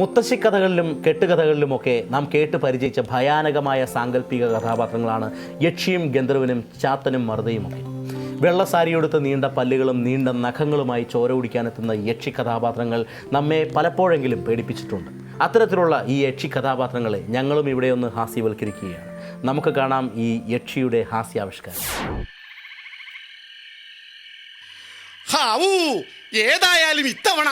മുത്തശ്ശി കഥകളിലും കെട്ടുകഥകളിലുമൊക്കെ നാം കേട്ട് പരിചയിച്ച ഭയാനകമായ സാങ്കല്പിക കഥാപാത്രങ്ങളാണ് യക്ഷിയും ഗന്ധർവനും ചാത്തനും മറുതയുമൊക്കെ. വെള്ളസാരിയെടുത്ത് നീണ്ട പല്ലുകളും നീണ്ട നഖങ്ങളുമായി ചോര കുടിക്കാനെത്തുന്ന യക്ഷി കഥാപാത്രങ്ങൾ നമ്മെ പലപ്പോഴെങ്കിലും പേടിപ്പിച്ചിട്ടുണ്ട്. അത്തരത്തിലുള്ള ഈ യക്ഷി കഥാപാത്രങ്ങളെ ഞങ്ങളും ഇവിടെ ഒന്ന് ഹാസ്യവൽക്കരിക്കുകയാണ്. നമുക്ക് കാണാം ഈ യക്ഷിയുടെ ഹാസ്യാവിഷ്കാരം. ഏതായാലും ഇത്തവണ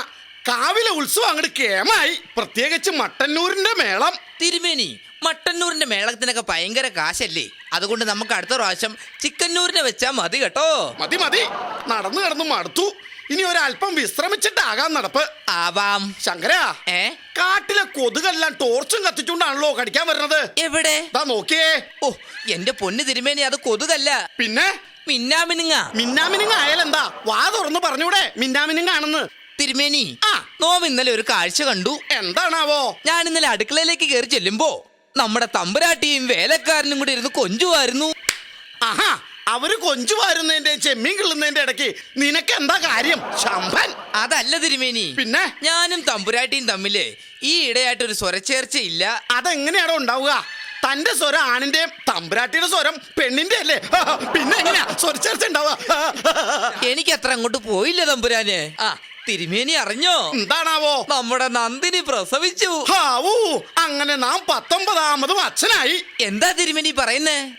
കാവിലെ ഉത്സവം അങ്ങോട്ട് കേമായി. പ്രത്യേകിച്ച് മട്ടന്നൂരിന്റെ മേളം. തിരുമേനി മട്ടന്നൂരിന്റെ മേളത്തിനൊക്കെ ഭയങ്കര കാശല്ലേ? അതുകൊണ്ട് നമുക്ക് അടുത്ത പ്രാവശ്യം ചിക്കന്നൂരിനെ വെച്ചാ മതി കേട്ടോ. മതി മതി. നടന്നു കിടന്നു മടുത്തു. ഇനി ഒരല്പം വിശ്രമിച്ചിട്ടാകാം നടപ്പ്. ആവാം. ശങ്കര ഏ? കാട്ടിലെ കൊതുകെല്ലാം ടോർച്ചും കത്തിച്ചുകൊണ്ടാണല്ലോ കടിക്കാൻ വരുന്നത്. എവിടെ? ദാ നോക്കിയേ. ഓ എന്റെ പൊന്ന് തിരുമേനി അത് കൊതുകല്ല. പിന്നെ? മിന്നാമിനുങ്ങ. മിന്നാമിനുങ്ങ ആയാലെന്താ വാ തുറന്ന് പറഞ്ഞൂടെ. മിന്നാമിനുങ്ങ ആണെന്ന് തിരുമേനി. ആ. നോം ഇന്നലെ ഒരു കാഴ്ച കണ്ടു. എന്താണാവോ? ഞാൻ ഇന്നലെ അടുക്കളയിലേക്ക് കയറി ചെല്ലുമ്പോ നമ്മുടെ തമ്പുരാട്ടിയും വേലക്കാരനും കൂടി ഇരുന്ന് കൊഞ്ചുവായിരുന്നു. ആഹാ അവർ കൊഞ്ചു വാരുന്നതിന്റെ ചെമ്മീൻ കിള്ളുന്നതിന്റെ ഇടയ്ക്ക് നിനക്ക് എന്താ കാര്യം? ശമ്പൻ അതല്ല തിരുമേനി. പിന്നെ? ഞാനും തമ്പുരാട്ടിയും തമ്മിൽ ഈ ഇടയായിട്ട് ഒരു സ്വരച്ചേർച്ചയില്ല. അതെങ്ങനെയാണോ ഉണ്ടാവുക? തന്റെ സ്വരം ആണിന്റെയും തമ്പുരാട്ടിയുടെ സ്വരം പെണ്ണിന്റെ അല്ലേ? പിന്നെ എങ്ങനെയാ സ്വരച്ചേർച്ച ഉണ്ടാവുക? എനിക്ക് അത്ര അങ്ങോട്ട് പോയില്ല തമ്പുരാനെ. ആ തിരുമേനി അറിഞ്ഞോ? എന്താണാവോ? നമ്മുടെ നന്ദിനി പ്രസവിച്ചു. ഹാവൂ അങ്ങനെ നാം പത്തൊമ്പതാമതും അച്ഛനായി. എന്താ തിരുമേനി പറയുന്നേ?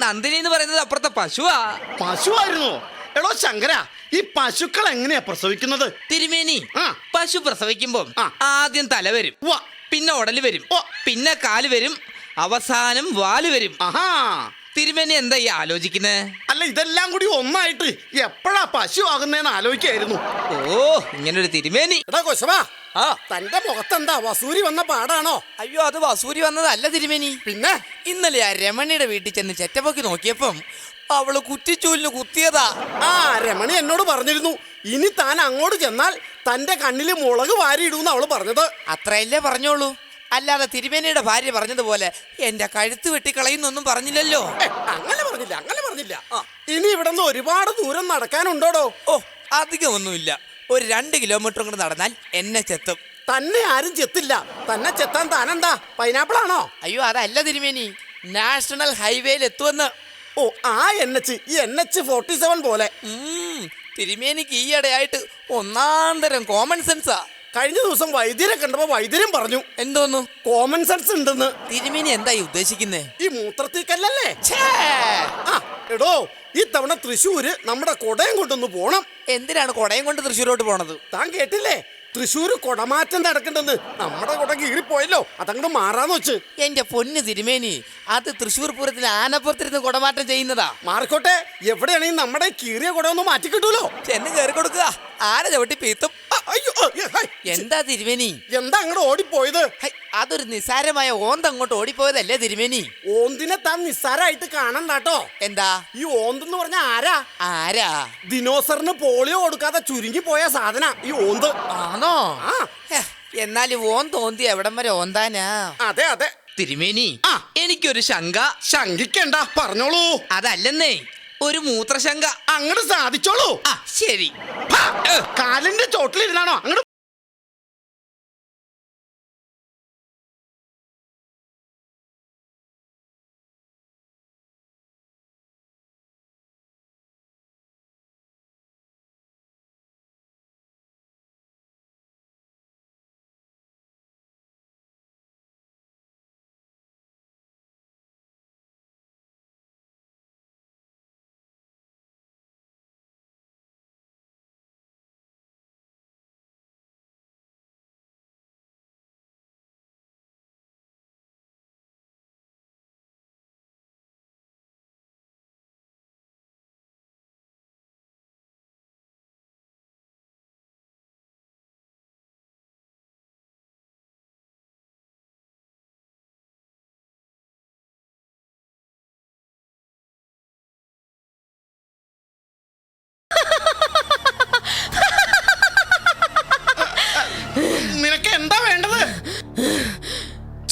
നന്ദിനി എന്ന് പറയുന്നത് അപ്പുറത്തെ പശുവാ. പശുവായിരുന്നു. എടോ ശങ്കര ഈ പശുക്കൾ എങ്ങനെയാ പ്രസവിക്കുന്നത്? തിരുമേനി ആ. പശു പ്രസവിക്കുമ്പോ ആദ്യം തല വരും. പിന്നെ ഉടൽ വരും ഓ. പിന്നെ കാൽ വരും അവസാനം വാൽ വരും. ആഹാ. തിരുമേനി എന്താ ഈ ആലോചിക്കുന്നേ? അല്ല ഇതെല്ലാം കൂടി ഒന്നായിട്ട് എപ്പോഴാ പശു ആകുന്നേന്ന് ആലോചിക്കായിരുന്നു. ഓ ഒരു തിരുമേനി. എടാ കൊശവാ ആ. തന്റെ മുഖത്തെന്താ വസൂരി വന്ന പാടാണോ? അയ്യോ അത് വസൂരി വന്നതല്ല തിരുമേനി. പിന്നെ? ഇന്നലെ ആ രമണിയുടെ വീട്ടിൽ ചെന്ന് ചെറ്റപ്പൊക്കി നോക്കിയപ്പം അവൾ കുറ്റിച്ചൂലിന് കുത്തിയതാ. ആ രമണി എന്നോട് പറഞ്ഞിരുന്നു ഇനി താൻ അങ്ങോട്ട് ചെന്നാൽ തന്റെ കണ്ണിൽ മുളക് വാരിയിടൂന്ന് അവൾ പറഞ്ഞത്. അത്രയല്ലേ പറഞ്ഞോളൂ. അല്ലാതെ തിരുമേനിയുടെ ഭാര്യ പറഞ്ഞതുപോലെ എന്റെ കഴുത്ത് വെട്ടിക്കളയുന്നൊന്നും പറഞ്ഞില്ലല്ലോ. ഏ, അങ്ങനെ പറഞ്ഞില്ല അങ്ങനെ പറഞ്ഞില്ല. ഇനി ഇവിടെ നിന്ന് ഒരുപാട് ദൂരം നടക്കാനുണ്ടോടോ? ഓ അധികമൊന്നുമില്ല. ഒരു രണ്ട് കിലോമീറ്റർ കൂടെ നടന്നാൽ എന്നെ ചെത്തും. തന്നെ ആരും ചെത്തില്ല. തന്നെ ചെത്താൻ താനെന്താ? പൈനാപ്പിൾ ആണോ അയ്യോ അതല്ല തിരുമേനി. നാഷണൽ ഹൈവേയിൽ എത്തുമെന്ന്. ഓ ആ എൻ എച്ച് ഈ എൻ എച്ച് ഫോർട്ടി സെവൻ പോലെ. ഉം, തിരുമേനിക്ക് ഈയിടെയായിട്ട് ഒന്നാം തരം കോമൺ സെൻസാ. കഴിഞ്ഞ ദിവസം വൈദ്യരെ കണ്ടപ്പോ വൈദ്യരും പറഞ്ഞു എന്തോന്നു? കോമൺ സെൻസ് ഉണ്ടെന്ന്. തിരുമേനി എന്തായി ഉദ്ദേശിക്കുന്നേ? ഈ മൂത്രത്തിക്കല്ലല്ലേ? ഛേ! ആ എടോ ഈ തവണ തൃശ്ശൂര് നമ്മുടെ കൊടയം കൊണ്ടൊന്ന് പോണം. എന്തിനാണ് കൊടയം കൊണ്ട് തൃശ്ശൂരോട്ട് പോണത്? താൻ കേട്ടില്ലേ? തൃശ്ശൂര് കൊടമാറ്റം നടക്കണ്ടെന്ന്. നമ്മുടെ കൊട കീറിപ്പോയല്ലോ. അതങ്ങോട്ട് മാറാന്ന് വെച്ച്. എന്റെ പൊന്ന് തിരുമേനി അത് തൃശ്ശൂർ പൂരത്തിന് ആനപ്പുറത്തിരുന്ന് കുടമാറ്റം ചെയ്യുന്നതാ. മാറിക്കോട്ടെ. എവിടെയാണെങ്കിൽ നമ്മുടെ കീറിയ കുട ഒന്ന് മാറ്റി കിട്ടൂലോ? ചെന്ന് കയറി കൊടുക്കുക. ആരെ ചവിട്ടി പീത്തും. അയ്യോ എന്താ തിരുമേനി? എന്താ അങ്ങോട്ട് ഓടിപ്പോയത്? ഹൈ, അതൊരു നിസാരമായ ഓന്ത് അങ്ങോട്ട് ഓടിപ്പോയതല്ലേ തിരുമേനി? ഓന്തിനെ താൻ നിസ്സാരായിട്ട് കാണണ്ടാട്ടോ. എന്താ? ഈ ഓന്തെന്ന് പറഞ്ഞ ആരാ? ആരാ? ദിനോസറിന് പോളിയോ കൊടുക്കാതെ ചുരുങ്ങി പോയ സാധന ഈ ഓന്ത്. ആണോ? ആ. എന്നാൽ ഓന്ത് ഓൻ തോന്തി എവിടം വരെ ഓന്താനാ? അതെ അതെ. തിരുമേനി ആ. എനിക്കൊരു ശങ്ക. ശങ്കിക്കണ്ട പറഞ്ഞോളൂ. അതല്ലെന്നേ ഒരു മൂത്രശങ്ക. അങ്ങോട്ട് സാധിച്ചോളൂ. ആ ശരി. കാലിന്റെ ചോട്ടിലിരുന്നാണോ? അങ്ങോട്ട്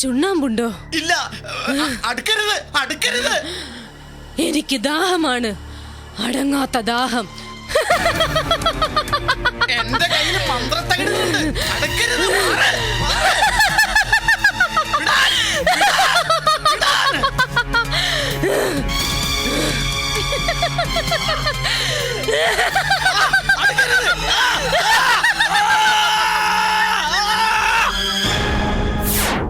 ചുണ്ണാമ്പുണ്ടോ? ഇല്ല. അടുക്കരുത് അടുക്കരുത്. എനിക്ക് ദാഹമാണ്. അടങ്ങാത്ത ദാഹം. എന്റെ കയ്യിൽ മന്ത്രത്തകിടുന്നുണ്ട് അടുക്കരുത് Ha ha ha!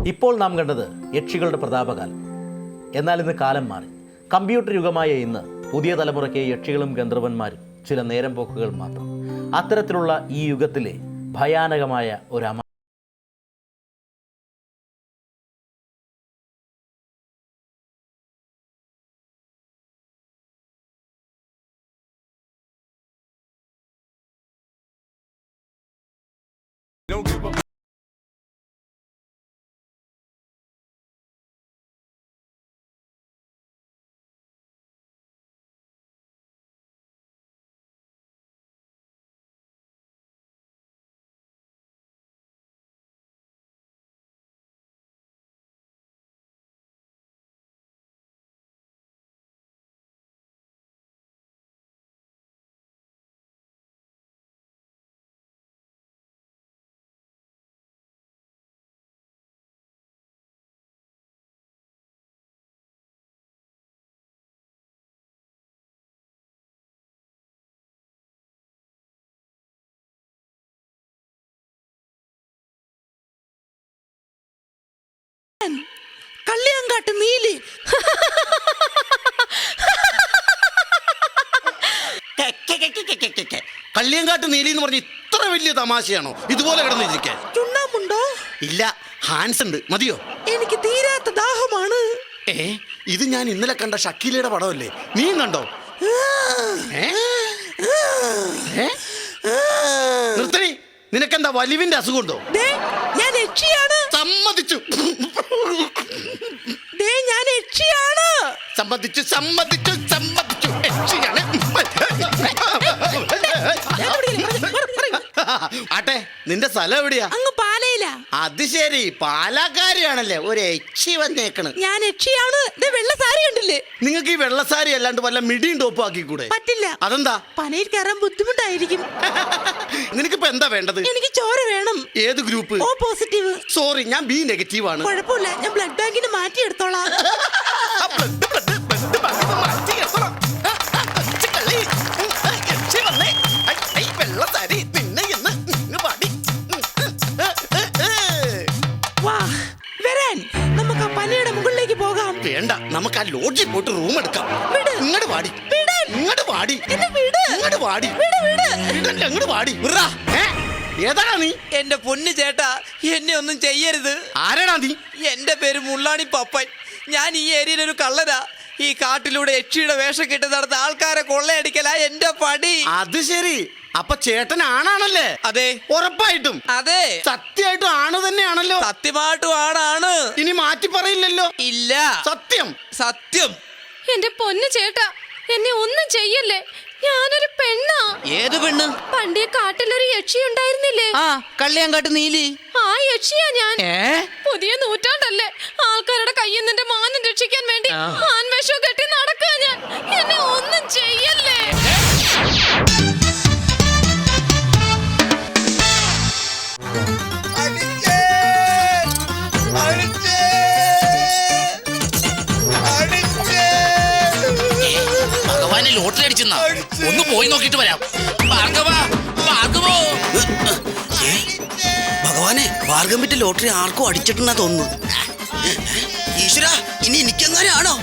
ഇപ്പോൾ നാം കണ്ടത് യക്ഷികളുടെ പ്രതാപകാലം. എന്നാൽ ഇന്ന് കാലം മാറി. കമ്പ്യൂട്ടർ യുഗമായ ഇന്ന് പുതിയ തലമുറയ്ക്ക് യക്ഷികളും ഗന്ധർവന്മാരും ചില നേരം പോക്കുകൾ മാത്രം. അത്തരത്തിലുള്ള ഈ യുഗത്തിലെ ഭയാനകമായ ഒരു കള്ളിയാങ്കാട്ട് നീലി കള്ളിയങ്കാട്ട് നീലി എന്ന് പറഞ്ഞ ഇത്ര വലിയ തമാശയാണോ? ഇതുപോലെ കിടന്നിരിക്കാൻ. ചുണ്ണാമ്പുണ്ടോ? ഇല്ല ഹാൻസ് ഉണ്ട്. മതിയോ? എനിക്ക് തീരാത്ത ദാഹമാണ്. ഏ ഇത് ഞാൻ ഇന്നലെ കണ്ട ഷക്കീലയുടെ പടമല്ലേ? നീ കണ്ടോ? നിർത്തണി നിനക്കെന്താ വലിവിന്റെ അസുഖമുണ്ടോ? സമ്മതിച്ചു ഞാൻ യക്ഷിയാണ് സമ്മതിച്ചു സമ്മതിച്ചു സമ്മതിച്ചു യക്ഷിയാണ്. ആട്ടെ നിന്റെ സ്ഥലം എവിടെയാ? അങ്ങ് പാലയില. അത് ശരി പാലാക്കാരിയാണല്ലേ. ഒരു യക്ഷി വന്നേക്കണ്. ഞാൻ യക്ഷിയാണ്. ദേ വെള്ള സാരി കണ്ടില്ലേ? നിങ്ങൾക്ക് ഈ വെള്ളസാരി അല്ലാണ്ട് വല്ല മിടിയും ടോപ്പും ആക്കിക്കൂടെ? പറ്റില്ല. അതെന്താ? പനയിൽ കയറാൻ ബുദ്ധിമുട്ടായിരിക്കും. നിനക്കിപ്പോ എന്താ വേണ്ടത്? എനിക്ക് ചോര വേണം. ഏത് ഗ്രൂപ്പ്? ഓ പോസിറ്റീവ് സോറി ഞാൻ ബി നെഗറ്റീവ് ആണ്. കുഴപ്പമില്ല. ഞാൻ ബ്ലഡ് ബാങ്കിന് മാറ്റിയെടുത്തോളാം ആ, blood ലോഡ്ജിൽ പോയിട്ട് റൂം എടുക്കാം. വിട്. ഇങ്ങോട്ട്. ഇങ്ങോട്ട് എന്നെ വിട്. ഇങ്ങോട്ട് പാടി വിട് വിട്. വീടല്ലേ അങ്ങോട്ട് പാടി വിട്റാ. നീ? എന്റെ പൊന്നു ചേട്ടാ എന്നെ ഒന്നും ചെയ്യരുത്. ആരാടാ നീ? എന്റെ പേര് മുള്ളാണി പപ്പൻ. ഞാൻ ഈ ഏരിയയിൽ ഒരു കള്ളനാ. ഈ കാട്ടിലൂടെ യക്ഷിയുടെ വേഷം കെട്ടി നടന്ന ആൾക്കാരെ കൊള്ളയടിക്കലാ എന്റെ പടി അത് ശരി. അപ്പൊ ചേട്ടൻ ആണാണല്ലേ? അതെ. ഉറപ്പായിട്ടും. അതെ. സത്യമായിട്ടും ആണ് തന്നെയാണല്ലോ. സത്യമായിട്ടും ആണാ. പറയില്ലല്ലോ ഇല്ല. സത്യം. സത്യം. എന്റെ പൊന്നു ചേട്ടാ എന്നെ ഒന്നും ചെയ്യല്ലേ? ഞാനൊരു പെണ്ണാ. ഏത് പെണ്ണ്? പണ്ടേ കാട്ടിലൊരു യക്ഷി ഉണ്ടായിരുന്നില്ലേ ആ കള്ളിയാങ്കാട്ട് നീലി. ആ യക്ഷിയാ ഞാൻ. പുതിയ നൂറ്റാണ്ടല്ലേ. ആൾക്കാരുടെ കയ്യിൽ നിന്റെ മാനം രക്ഷിക്കാൻ വേണ്ടി ആൻവേഷം കെട്ടി നടക്കുക ഞാൻ. എന്നെ ഒന്നും ചെയ്യല്ലേ? ഭഗവാനെ ലോട്ടറി അടിച്ചെന്ന? ഒന്ന് പോയി നോക്കിട്ട് വരാം. ഭാർഗവ ഭാർഗവോ. ഭഗവാനെ ഭാർഗം വിറ്റ് ലോട്ടറി ആർക്കും അടിച്ചിട്ടുണ്ടെന്നാ തോന്നുന്നു. ഈശ്വര ഇനി എനിക്കെങ്ങനെയാണോ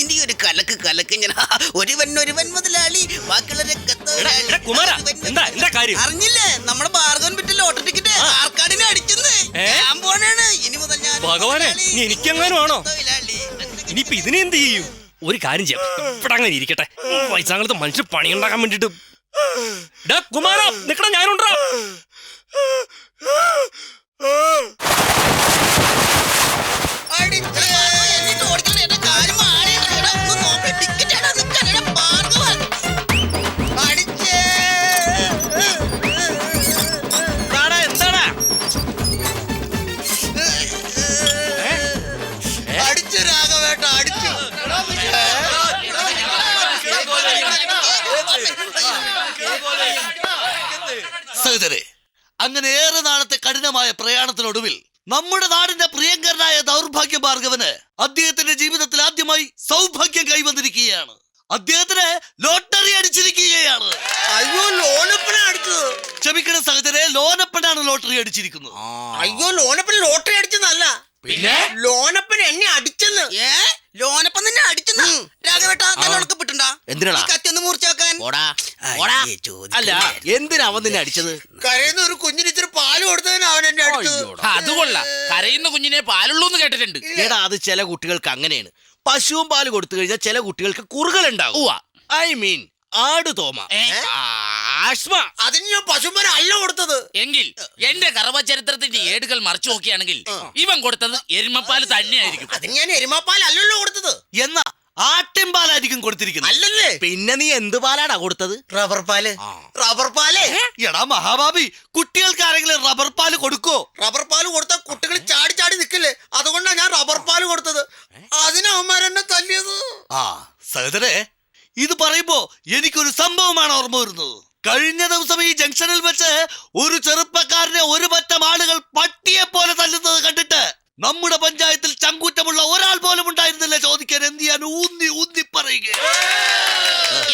ഇനി ഒരു കലക്ക് കലക്ക് ഞാൻ ഒരുവൻ ഒരുവൻ മുതലാളി ബാക്കിയുള്ളവരൊക്കെ. കുമാരാ, എന്താ എന്താ കാര്യം? അറിഞ്ഞില്ലേ? നമ്മുടെ ഭാർഗവൻ വിറ്റ് ലോട്ടറി ടിക്കറ്റ് ആർക്കാടിനെ അടിച്ചെന്ന്? ഞാൻ പോണാണ്. ഇനി മുതൽ ഞാൻ ഭഗവാനെ, മുതലാളി, നീ എനിക്കെങ്ങാനും ആണോ? ഇനിയിപ്പൊ ഇതിനെ എന്ത് ചെയ്യും? ഒരു കാര്യം ചെയ്യാം. ഇവിടെ അങ്ങനെ ഇരിക്കട്ടെ. വയസ്സാങ്ങളത്ത് മനുഷ്യർ പണിയുണ്ടാക്കാൻ വേണ്ടിട്ട് ഡാ കുമാര നിക്കണ ഞാനുണ്ടാ. അടിച്ച്. ഓടിക്കണേ, എടാ, ഒന്ന് നോക്ക്, ടിക്കറ്റ് സഹോദരെ അങ്ങനെ ഏറെ നാളത്തെ കഠിനമായ പ്രയാണത്തിനൊടുവിൽ നമ്മുടെ നാടിന്റെ പ്രിയങ്കരനായ ദൗർഭാഗ്യ ഭാർഗവന് അദ്ദേഹത്തിന്റെ ജീവിതത്തിൽ ആദ്യമായി സൗഭാഗ്യം കൈവന്നിരിക്കുകയാണ്. അദ്ദേഹത്തിന് ലോട്ടറി അടിച്ചിരിക്കുകയാണ്. അയ്യോ ലോനപ്പന അടിച്ചത്. ക്ഷമിക്കണം സഹോദരെ ലോനപ്പനാണ് ലോട്ടറി അടിച്ചിരിക്കുന്നത്. അയ്യോ ലോനപ്പൻ ലോട്ടറി അടിച്ചെന്നല്ല പിന്നെ? ലോനപ്പൻ എന്നെ അടിച്ചെന്ന്. ഏ? ലോനപ്പൻ നിന്നെ അടിച്ചെന്ന്? രാഘവേട്ടാ ഉണക്കപ്പെട്ടുണ്ടാ എന്തിനാടാ? കത്തി ഒന്ന് മുറിച്ചാക്കാൻ ഓടാ ഓടാ അല്ല എന്തിനാ അവൻ നിന്നെ അടിച്ചത് കരയുന്ന ഒരു കുഞ്ഞിന് ഇച്ചിരി പാൽ കൊടുത്തതിന് അവൻ എന്നെ അടിച്ചത്. അത് കൊള്ളാം. കരയുന്ന കുഞ്ഞിനെ പാലുള്ളൂ എന്ന് കേട്ടിട്ടുണ്ട് ഏടാ അത് ചില കുട്ടികൾക്ക് അങ്ങനെയാണ്. പശുവും പാൽ കൊടുത്തു കഴിഞ്ഞാൽ ചില കുട്ടികൾക്ക് കുറുകലുണ്ടാവും. ഐ മീൻ ആട് തോമ. ആഷ്മ അതിന് ഞാൻ പശുമ്പന അല്ല കൊടുത്തത്. എങ്കിൽ എന്റെ ഗർഭചരിത്രത്തിന്റെ ഏടുകൾ മറിച്ചു നോക്കിയാണെങ്കിൽ ഇവൻ കൊടുത്തത് എരുമപ്പാൽ തന്നെയായിരിക്കും. അതിന് ഞാൻ എരുമപ്പാൽ അല്ലല്ലോ കൊടുത്തത്. എന്നാ ആട്ടിൻപാലായിരിക്കും കൊടുത്തിരിക്കുന്നത്. അല്ലല്ലേ? പിന്നെ നീ എന്ത് പാലാടാ കൊടുത്തത്? റബ്ബർ പാൽ. റബ്ബർ പാൽ. എടാ മഹാബാബി കുട്ടികൾക്ക് ആരെങ്കിലും റബ്ബർ പാൽ കൊടുക്കോ? റബ്ബർ പാൽ കൊടുത്താൽ കുട്ടികൾ ചാടി ചാടി നിൽക്കില്ലേ? അതുകൊണ്ടാണ് ഞാൻ റബ്ബർ പാൽ കൊടുത്തത്. അതിന് അവന്മാരെന്നെ തല്ലിയത്. ആ സഹോദരേ ഇത് പറയുമ്പോ എനിക്കൊരു സംഭവമാണ് ഓർമ്മ വരുന്നത്. കഴിഞ്ഞ ദിവസം ഈ ജംഗ്ഷനിൽ വെച്ച് ഒരു ചെറുപ്പക്കാരനെ ഒരു പറ്റം ആളുകൾ പട്ടിയെ പോലെ തല്ലുന്നത് കണ്ടിട്ട് നമ്മുടെ പഞ്ചായത്തിൽ ചങ്കൂറ്റമുള്ള ഒരാൾ പോലും ഉണ്ടായിരുന്നില്ല. ചോദിക്കാൻ എന്ത് ചെയ്യാൻ? ഊന്നി ഊന്നി പറയുക.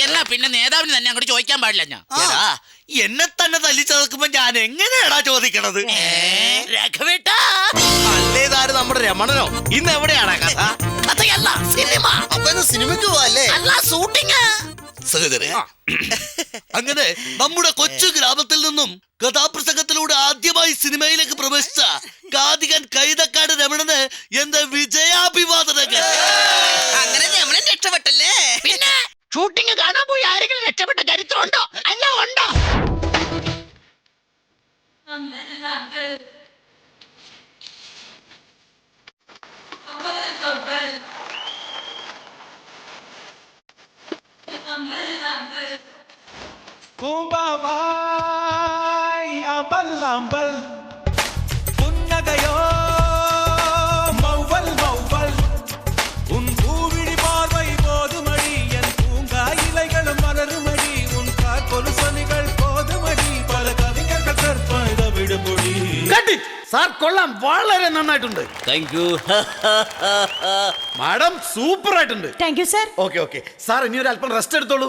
എന്നാ പിന്നെ നേതാവിന് തന്നെ അങ്ങോട്ട് ചോദിക്കാൻ പാടില്ല ഞാൻ? എന്നെ തന്നെ തല്ലിച്ചതക്കുമ്പോ ഞാൻ എങ്ങനെയാടാ ചോദിക്കണത്? രാഘവേട്ടാ. അല്ലേതാര് നമ്മുടെ രമണനോ? ഇന്ന് എവിടെയാണ് കഥ? കഥയല്ല സിനിമ. അപ്പൊ സിനിമയ്ക്ക് സിനിമയ്ക്ക് അല്ലേ അല്ല ഷൂട്ടിങ്. സഹോദരെ. അങ്ങനെ നമ്മുടെ കൊച്ചു ഗ്രാമത്തിൽ നിന്നും കഥാപ്രസംഗത്തിലൂടെ ആദ്യമായി സിനിമയിലേക്ക് പ്രവേശിച്ച കാതികൻ കൈതക്കാട് രമണന് എന്റെ വിജയാഭിവാദനങ്ങൾ. അങ്ങനെ രമണൻ രക്ഷപ്പെട്ടല്ലേ? പിന്നെ ഷൂട്ടിംഗ് കാണാൻ പോയി ആരെങ്കിലും രക്ഷപ്പെട്ട ചരിത്രമുണ്ടോ അല്ല ഉണ്ടോ? பூம்பாவாய் அம்பல் அம்பல். புன்னகையோ மௌவல் மௌவல். உன் பூவிழி பார்வை போதுமடி என் பூங்கா இலைகளும் மலருமடி உன் காற்கொலு சொனிகள் போதுமடி. பல கவிஞர்கள் கற்பத விடுமொழி സാർ കൊള്ളാം. വളരെ നന്നായിട്ടുണ്ട്. താങ്ക് യു മാഡം സൂപ്പർ ആയിട്ടുണ്ട് thank you sir okay okay sir ഇനി ഒരു അല്പം റെസ്റ്റ് എടുത്തോളൂ.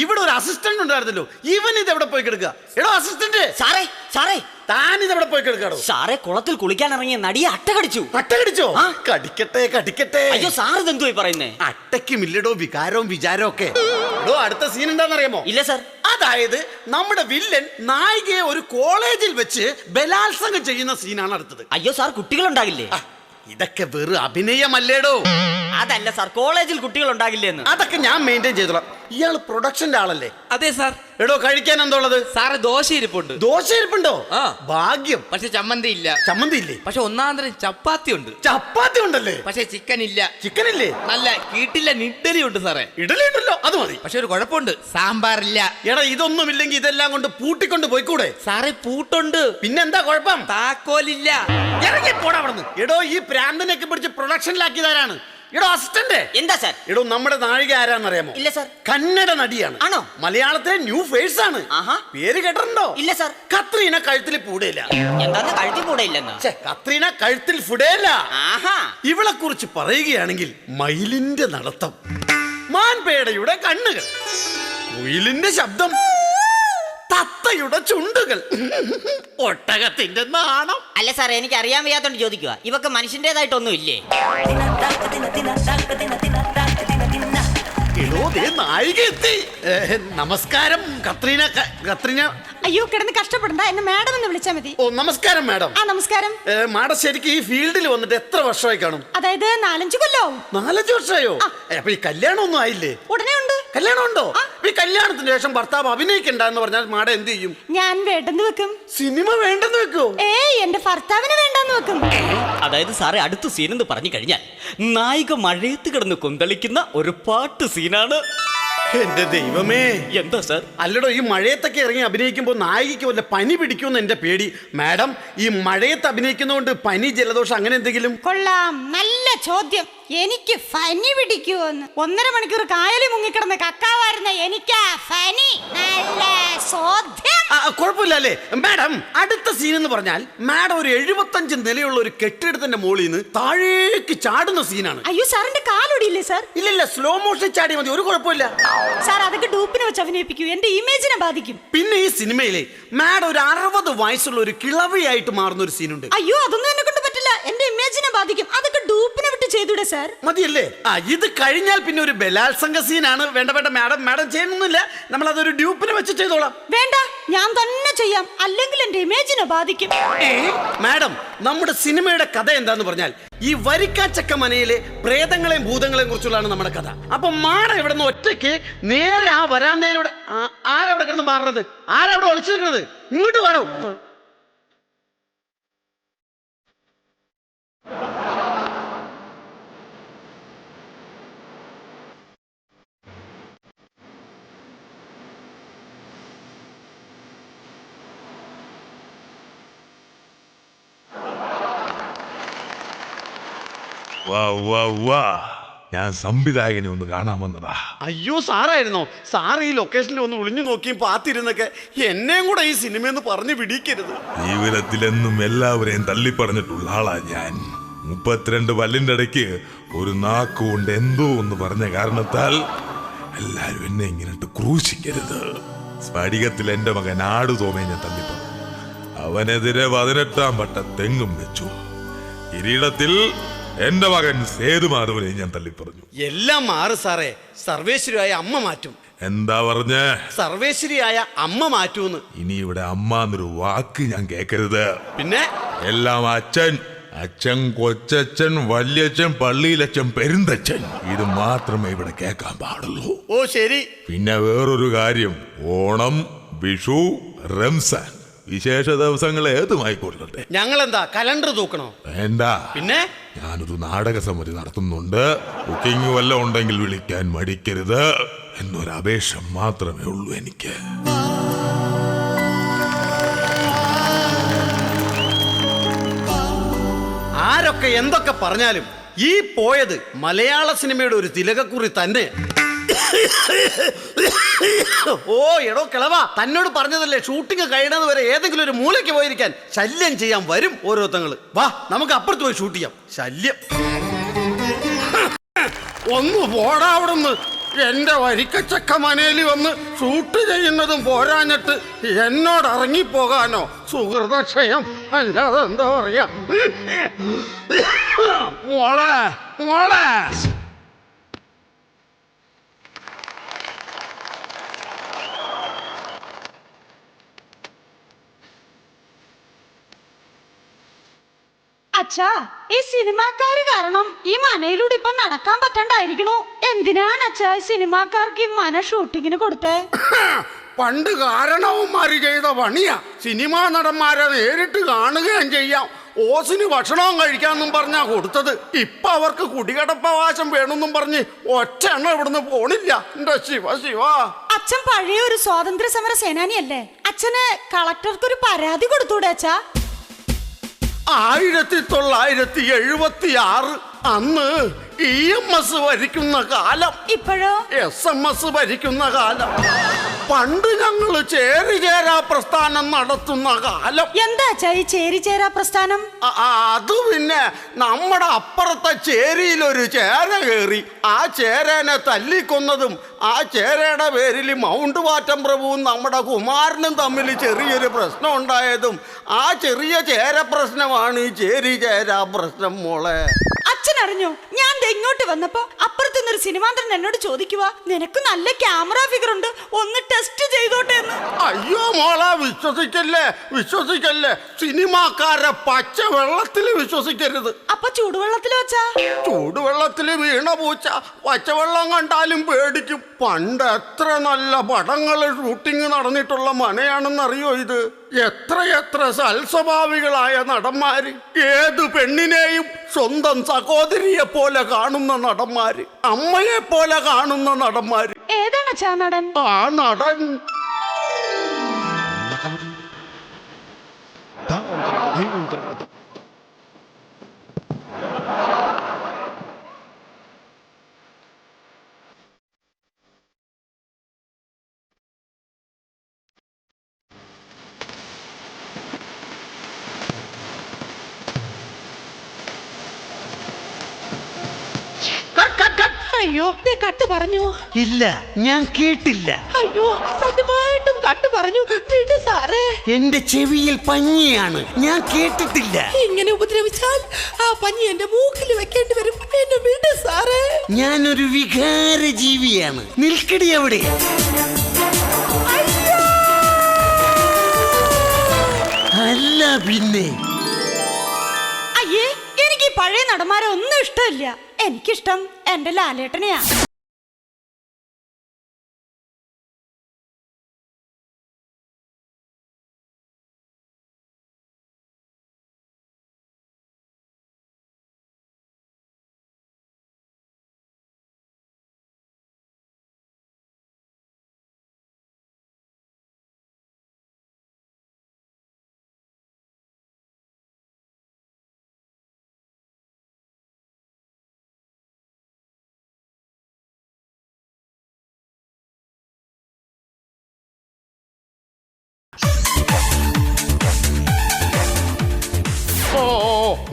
ഇവിടെ ഒരു അസിസ്റ്റന്റ് ഉണ്ടായിരുന്നല്ലോ. ഇവൻ ഇത് എവിടെ പോയി കിടക്കുക? എടോ അസിസ്റ്റന്റ് സാറേ സാറേ. താൻ ഇത് എവിടെ പോയി കിടക്കാടോ സാറേ കുളത്തിൽ കുളിക്കാൻ ഇറങ്ങിയ നടിയെ അട്ട കടിച്ചു അട്ട കടിച്ചോ ആ. കടിക്കട്ടെ കടിക്കട്ടെ. അയ്യോ സാർ ഇതെന്തുവായി പറയുന്നേ? അട്ടയ്ക്കും ഇല്ലടോ വികാരവും വിചാരവും ഒക്കെ. എടോ അടുത്ത സീൻ എന്താണെന്നറിയാമോ? ഇല്ല സർ അതായത് നമ്മുടെ വില്ലൻ നായികയെ ഒരു കോളേജിൽ വെച്ച് ബലാത്സംഗം ചെയ്യുന്ന സീനാണ് അടുത്തത്. അയ്യോ സാർ കുട്ടികൾ ഉണ്ടാകില്ലേ ഇതൊക്കെ വെറു അഭിനയമല്ലേടോ? അതല്ല സാർ കോളേജിൽ കുട്ടികൾ ഉണ്ടാകില്ലേ എന്ന്? അതൊക്കെ ഞാൻ മെയിന്റെയിൻ ചെയ്തോളാം. ഇയാൾ പ്രൊഡക്ഷന്റെ ആളല്ലേ? അതെ സാർ എടോ കഴിക്കാൻ എന്തോളത് സാറ് ദോശ ഇരിപ്പുണ്ട്. ദോശ ഇരിപ്പുണ്ടോ? ആ. ഭാഗ്യം. പക്ഷെ ചമ്മന്തി ഇല്ല. ചമ്മന്തി ഇല്ലേ? പക്ഷെ ഒന്നാം തരം ചപ്പാത്തി ഉണ്ട്. ചപ്പാത്തി ഉണ്ടല്ലേ? പക്ഷെ ചിക്കൻ ഇല്ല. ചിക്കൻ ഇല്ലേ? നല്ല കീട്ടില്ല ഇഡലി ഉണ്ട് സാറേ. ഇഡലി ഉണ്ടല്ലോ അത് മതി. പക്ഷെ ഒരു കുഴപ്പമുണ്ട്. സാമ്പാറില്ല എടാ ഇതൊന്നും ഇല്ലെങ്കിൽ ഇതെല്ലാം കൊണ്ട് പൂട്ടിക്കൊണ്ട് പോയിക്കൂടെ? സാറേ പൂട്ടുണ്ട്. പിന്നെന്താ കുഴപ്പം? താക്കോലില്ല. ഇറങ്ങി പോടാ അവിടുന്ന്. എടോ ഈ പ്രാന്തനൊക്കെ പിടിച്ച് പ്രൊഡക്ഷനിലാക്കിയതാരാണ് എടോ അസിസ്റ്റന്റ് എന്താ സാർ? എടോ നമ്മുടെ നാഴിക ആരാന്നറിയാമോ? ഇല്ല സാർ. കന്നഡ നടിയാണ്. ആണോ? മലയാളത്തിലെ ന്യൂ ഫേസ് ആണ്. പേര് കേട്ടിട്ടുണ്ടോ? ഇല്ല സാർ. കത്രീന കഴുത്തിൽ പൂടയില്ല. എന്താന്ന് കഴുത്തിൽ ഛെ, കത്രീന കഴുത്തിൽ ഫുടേല ഇവളെ കുറിച്ച് പറയുകയാണെങ്കിൽ മയിലിന്റെ നടത്തം. മാൻപേടയുടെ കണ്ണുകൾ. കുയിലിന്റെ ശബ്ദം. തത്തയുടെ ചുണ്ടുകൾ. ഒട്ടകത്തിന്റെ നാണം. അല്ല സാർ എനിക്ക് അറിയാൻ വയ്യാത്തോണ്ട് ചോദിക്കുക ഇവക്ക് മനുഷ്യന്റേതായിട്ടൊന്നും ഇല്ലേ എടോ, ദേ നായിക എത്തി. ഏ, നമസ്കാരം കത്രീന ക- കത്രീന. അയ്യോ കിടന്ന് കഷ്ടപ്പെടണ്ട. എന്നെ മാഡം എന്ന് വിളിച്ചാ മതി. ഓ നമസ്കാരം മാഡം. ആ നമസ്കാരം. ഏ, മാഡം ശരിക്കും ഈ ഫീൽഡിൽ വന്നിട്ട് എത്ര വർഷമായി കാണും? അതായത് നാലഞ്ച് കൊല്ലോ നാലഞ്ച് വർഷമായോ? ഏ, അപ്പൊ ഈ കല്യാണം ഒന്നും ആയില്ലേ? ഉടനെ ഉണ്ട്. കല്യാണം ഉണ്ടോ ഈ കല്യാണത്തിന് ശേഷം ഭർത്താവ് അഭിനയിക്കണ്ട എന്ന് പറഞ്ഞാൽ മാഡം എന്ത് ചെയ്യും? ഞാൻ വേണ്ടെന്ന് വെക്കും. സിനിമ വേണ്ടെന്ന് വെക്കോ? ഏ എന്റെ ഭർത്താവിന് വേണ്ടെന്ന് വെക്കും. അതായത് സാറേ അടുത്ത സീൻ എന്ന് പറഞ്ഞു കഴിഞ്ഞാൽ നായിക മഴയത്ത് കിടന്ന് കൊന്തളിക്കുന്ന ഒരു പാട്ട് സീനാണ് എന്റെ ദൈവമേ. എന്താ സാർ? അല്ലടോ ഈ മഴയത്തൊക്കെ ഇറങ്ങി അഭിനയിക്കുമ്പോൾ നായികയ്ക്ക് വല്ല പനി പിടിക്കുമെന്ന് എന്റെ പേടി. മാഡം ഈ മഴയത്ത് അഭിനയിക്കുന്നതുകൊണ്ട് പനി ജലദോഷം അങ്ങനെ എന്തെങ്കിലും? കൊള്ളാം. നല്ല ചോദ്യം. എനിക്ക് ഫനി പിടിക്കുമെന്ന് ഒന്നര മണിക്കൂർ കായലിൽ മുങ്ങിക്കിടന്ന് കക്കാവായിരുന്ന എനിക്കാ ഫനി. നല്ല സോധ്യം ആ, കുഴപ്പമില്ല അല്ലേ? മാഡം അടുത്ത സീൻ എന്ന് പറഞ്ഞാൽ മാഡം ഒരു എഴുപത്തഞ്ച് നിലയുള്ള ഒരു കെട്ടിടത്തിന്റെ മുകളിൽ നിന്ന് താഴേക്ക് ചാടുന്ന സീനാണ് അയ്യോ സാറിന്റെ കാലൊടിയില്ലേ സാർ? ഇല്ല സ്ലോ മോഷൻ ചാടി മതി. ഒരു കുഴപ്പമില്ല. സാർ അതൊക്കെ ഡൂപ്പിനെ വെച്ച് അഭിനയിപ്പിക്കൂ. എന്റെ ഇമേജിനെ ബാധിക്കും. പിന്നെ ഈ സിനിമയിലെ മാഡം ഒരു അറുപത് വയസ്സുള്ള ഒരു കിളവിയായിട്ട് മാറുന്ന ഒരു സീനുണ്ട് അയ്യോ അതൊന്നും എന്നെ കൊണ്ട് എന്റെ ഇമേജിനെ ബാധിക്കും. അതൊക്കെ ഡൂപ്പിനെ വിട്ട് ചെയ്തൂടെ സാർ മതിയല്ലേ? ആ ഇത് കഴിഞ്ഞാൽ പിന്നെ ഒരു ബലാത്സംഗ സീനാണ് വേണ്ട വേണ്ട മാഡം. മാഡം ചെയ്യുന്നില്ല നമ്മൾ അതൊരു ഡ്യൂപ്പിനെ വെച്ച് ചെയ്തോളാം. വേണ്ട ഞാൻ തന്നെ ചെയ്യാം. അല്ലെങ്കിൽ എന്റെ ഇമേജിനെ ബാധിക്കും. ഏ? മാഡം നമ്മുടെ സിനിമയുടെ കഥ എന്താന്ന് പറഞ്ഞാൽ ഈ വരിക്കാച്ചക്ക മനയിലെ പ്രേതങ്ങളെയും ഭൂതങ്ങളെയും കുറിച്ചുള്ളതാണ് നമ്മുടെ കഥ. അപ്പൊ മാഡ ഇവിടെ നിന്ന് ഒറ്റയ്ക്ക് നേരെ ആ വരാന്തയിലൂടെ ആ- ആരവിടെ കിടന്ന് മാറുന്നത് ആരവിടെ ഒളിച്ചിരിക്കണത് ഇങ്ങോട്ട് വേണോ ഞാൻ സംവിധായകനെ ഒന്ന് കാണാൻ വന്നതാ. അയ്യോ സാറായിരുന്നോ. സാർ ഈ ലൊക്കേഷനിൽ ഒന്ന് ഒളിഞ്ഞു നോക്കിയും പാത്തിരുന്നൊക്കെ എന്നെയും കൂടെ ഈ സിനിമയെന്ന് പറഞ്ഞു പിടിക്കരുത് ജീവിതത്തിലെന്നും എല്ലാവരെയും തള്ളിപ്പറഞ്ഞിട്ടുള്ള ആളാ ഞാൻ. മുപ്പത്തിരണ്ട് വല്ലിന്റെ ഇടയ്ക്ക് ഒരു നാക്കുകൊണ്ട് എന്തോ എന്ന് പറഞ്ഞ കാരണത്താൽ എല്ലാരും എന്നെ ഇങ്ങനെ ക്രൂശിക്കരുത്. സ്ഫടികത്തിൽ എന്റെ മകൻ ആട് തോമേനെ ഞാൻ തള്ളിപ്പറഞ്ഞു. അവനെതിരെ പതിനെട്ടാം പട്ട തെങ്ങും വെച്ചു. കിരീടത്തിൽ എന്റെ മകൻ സേതുമാധവനെ ഞാൻ തള്ളിപ്പറഞ്ഞു. എല്ലാം മാറും സാറേ. സർവേശ്വരിയായ അമ്മ മാറ്റും. എന്താ പറഞ്ഞ? സർവേശ്വരിയായ അമ്മ മാറ്റൂന്ന്. ഇനി ഇവിടെ അമ്മ എന്നൊരു വാക്ക് ഞാൻ കേക്കരുത്. പിന്നെ? എല്ലാം അച്ഛൻ അച്ഛൻ കൊച്ചച്ഛൻ വല്യച്ഛൻ പള്ളിയിലച്ഛൻ പെരുന്തച്ഛൻ. ഇത് മാത്രമേ ഇവിടെ കേൾക്കാൻ പാടുള്ളൂ. ഓ ശരി. പിന്നെ വേറൊരു കാര്യം. ഓണം വിഷു റംസാൻ. വിശേഷ ദിവസങ്ങൾ ഏതുമായിക്കൊള്ളട്ടെ ഞങ്ങൾ എന്താ കലണ്ടർ തൂക്കണോ? എന്താ? പിന്നെ? ഞാനൊരു നാടക നടത്തുന്നുണ്ട്. ബുക്കിംഗ് വല്ലതും ഉണ്ടെങ്കിൽ വിളിക്കാൻ മടിക്കരുത് എന്നൊരു അപേക്ഷ മാത്രമേ ഉള്ളൂ എനിക്ക്. ആരൊക്കെ എന്തൊക്കെ പറഞ്ഞാലും ഈ പോയത് മലയാള സിനിമയുടെ ഒരു തിലകക്കുറി തന്നെ. ഓ എടോ കിളവാ. തന്നോട് പറഞ്ഞതല്ലേ ഷൂട്ടിംഗ് കഴിയണത് വരെ ഏതെങ്കിലും ഒരു മൂലയ്ക്ക് പോയിരിക്കാൻ ശല്യം ചെയ്യാൻ വരും ഓരോരുത്തങ്ങൾ. വാ നമുക്ക് അപ്പുറത്ത് പോയി ഷൂട്ട് ചെയ്യാം. ശല്യം. ഒന്ന് പോടാ അവിടുന്ന്. എന്റെ വരിക്കച്ചക്ക മനയിൽ വന്ന് ഷൂട്ട് ചെയ്യുന്നതും പോരാഞ്ഞിട്ട് എന്നോട് ഇറങ്ങിപ്പോകാനോ? സുഹൃതക്ഷയം. അല്ലാതെ എന്താ പറയാ. മോളെ മോളെ. അച്ഛാ ഈ സിനിമാക്കാര് കാരണം ഈ മനയിലൂടെ ഇപ്പൊ നടക്കാൻ പറ്റണ്ടായിരിക്കണു. എന്തിനാണ് അച്ഛാ ഈ സിനിമാക്കാർക്ക് ഈ മന ഷൂട്ടിങ്ങിന് കൊടുത്തേ? പണ്ട് കാരണവന്മാര് ചെയ്ത പണിയാ. സിനിമാ നടന്മാരെ നേരിട്ട് കാണുകയും ചെയ്യാം. ഓസിന് ഭക്ഷണവും കഴിക്കാന്നും പറഞ്ഞാ കൊടുത്തത്. ഇപ്പൊ അവർക്ക് കുടികടപ്പവകാശം വേണമെന്നും പറഞ്ഞ് ഒറ്റ എണ്ണ ഇവിടുന്ന് പോണില്ല. എന്റെ ശിവ ശിവ. അച്ഛൻ പഴയ ഒരു സ്വാതന്ത്ര്യ സമര സേനാനിയല്ലേ? അച്ഛന് കളക്ടർക്ക് ഒരു പരാതി കൊടുത്തൂടെ അച്ഛാ? ആയിരത്തി തൊള്ളായിരത്തി എഴുപത്തി ആറ് അന്ന് ഇ എം എസ് ഭരിക്കുന്ന കാലം. ഇപ്പോഴോ? എസ് എം എസ് ഭരിക്കുന്ന കാലം. പണ്ട് ഞങ്ങൾ ചേരിചേരാ പ്രസ്ഥാനം നടത്തുന്ന കാലം. എന്താ ചൈ ഈ ചേരിചേരാ പ്രസ്ഥാനം? അത് പിന്നെ നമ്മുടെ അപ്പുറത്തെ ചേരിയിലൊരു ചേര കയറി. ആ ചേരനെ തല്ലിക്കൊന്നതും ആ ചേരയുടെ പേരിൽ മൗണ്ട് വാറ്റം പ്രഭുവും നമ്മുടെ കുമാരനും തമ്മിൽ ചെറിയൊരു പ്രശ്നം ഉണ്ടായതും ആ ചെറിയ ചേര പ്രശ്നമാണ് ഈ ചേരി ചേര പ്രശ്നം മോളെ. അച്ഛൻ അറിഞ്ഞോ? ഞാൻ ഇങ്ങോട്ട് വന്നപ്പോ അപ്പുറത്തു നിന്നൊരു സിനിമാന്തരൻ എന്നോട് ചോദിക്കുക നിനക്ക് നല്ല ക്യാമറ ഫിഗർ ഉണ്ട് ഒന്ന് ടെസ്റ്റ് ചെയ്തോട്ടെ എന്ന്. അയ്യോ മോളെ വിശ്വസിക്കല്ലേ വിശ്വസിക്കല്ലേ? സിനിമാക്കാരെ പച്ച വെള്ളത്തിൽ വിശ്വസിക്കരുത്. അപ്പൊ ചൂടുവെള്ളത്തിൽ വെച്ചാ? ചൂടുവെള്ളത്തിൽ വീണ പൂച്ച പച്ചവെള്ളം കണ്ടാലും പേടിക്കും. പണ്ട് എത്ര നല്ല പടങ്ങൾ ഷൂട്ടിംഗ് നടന്നിട്ടുള്ള മനയാണെന്നറിയോ ഇത്? എത്ര എത്ര സൽസ്വഭാവികളായ നടന്മാര്. ഏത് പെണ്ണിനെയും സ്വന്തം സഹോദരിയെ പോലെ കാണുന്ന നടന്മാര്. അമ്മയെ പോലെ കാണുന്ന നടന്മാര്. ഏതാണ് ആ നടൻ. അയ്യോ നീ കട്ട് പറഞ്ഞു. ഇല്ല ഞാൻ കേട്ടില്ല. അയ്യോ സത്യമായിട്ടും കട്ട് പറഞ്ഞു. വിട് സാറേ. എന്റെ ചെവിയിൽ പഞ്ഞിയാണ് ഞാൻ കേട്ടിട്ടില്ല. ഇങ്ങനെ ഉപദ്രവിച്ചാൽ ആ പഞ്ഞി എന്റെ മൂക്കിൽ വെക്കേണ്ടി വരും. എന്നെ വിട് സാറേ. ഞാനൊരു വികാര ജീവിയാണ് നിൽക്കടി അവിടെ. അല്ല പിന്നെ. അയ്യേ എനിക്ക് ഈ പഴയ നടന്മാരെ ഒന്നും ഇഷ്ടമില്ല. എനിക്കിഷ്ടം എന്റെ ലാലേട്ടനെയാ.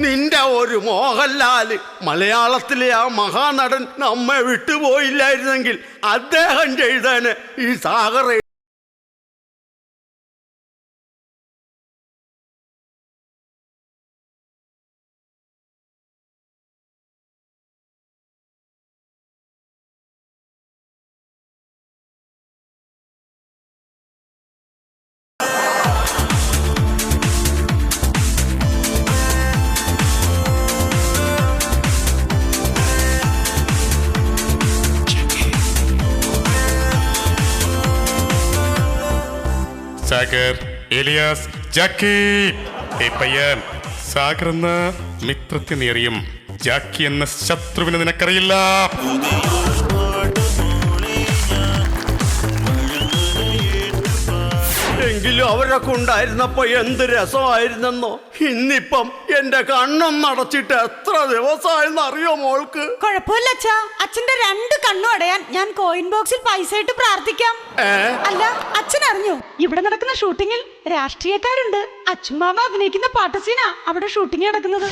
നിന്റെ ഒരു മോഹൻലാൽ മലയാളത്തിലെ ആ മഹാനടൻ നമ്മെ വിട്ടുപോയില്ലായിരുന്നെങ്കിൽ അദ്ദേഹം ചെയ്തേന് ഈ സാഗർ സാഗർ എലിയാസ് ജാക്കി പയ്യൻ സാഗർ എന്ന മിത്രത്തിനേറിയും ജാക്കി എന്ന ശത്രുവിനെ നിനക്കറിയില്ല. എങ്കിലും അവരൊക്കെ ഉണ്ടായിരുന്നപ്പോ എന്ത് രസമായിരുന്നെന്നോ? ഇന്നിപ്പം എന്റെ കണ്ണും നടച്ചിട്ട് എത്ര ദിവസമായെന്ന് അറിയോ മോൾക്ക്? കുഴപ്പമില്ല അച്ഛാ. അച്ഛന്റെ രണ്ട് കണ്ണും അടയാൻ ഞാൻ കോയിൻ ബോക്സിൽ പൈസ ഇട്ട് പ്രാർത്ഥിക്കാം. അല്ല അച്ഛൻ അറിഞ്ഞു. ഇവിടെ നടക്കുന്ന ഷൂട്ടിങ്ങിൽ രാഷ്ട്രീയക്കാരുണ്ട്. അച്ഛൻ മാമ അഭിനയിക്കുന്ന പാട്ട് സീനാ അവിടെ ഷൂട്ടിംഗ് നടക്കുന്നത്.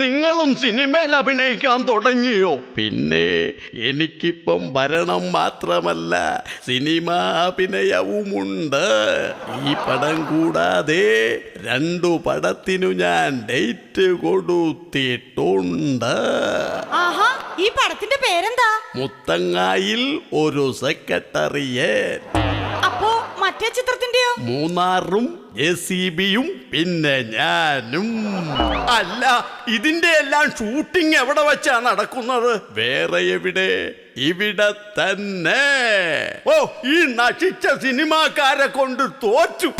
നിങ്ങളും സിനിമയിൽ അഭിനയിക്കാൻ തുടങ്ങിയോ? പിന്നെ എനിക്കിപ്പം ഭരണം മാത്രമല്ല സിനിമാ അഭിനയവുമുണ്ട്. ഈ പടം കൂടാതെ രണ്ടു പടത്തിനു ഞാൻ ഡേറ്റ് കൊടുത്തിട്ടുണ്ട്. ആഹാ ഈ പടത്തിന്റെ പേരെന്താ? മുത്തങ്ങായിൽ ഒരു സെക്രട്ടറിയേ അപ്പോ മറ്റേ ചിത്രത്തിന്റെയോ മൂന്നാറും എ സി ബിയും പിന്നെ ഞാനും. അല്ല ഇതിന്റെ എല്ലാം ഷൂട്ടിംഗ് എവിടെ വെച്ചാ നടക്കുന്നത്? വേറെ എവിടെ? ഇവിടെ തന്നെ. ഓ ഈ നശിച്ച സിനിമാക്കാരെ കൊണ്ട് തോറ്റു.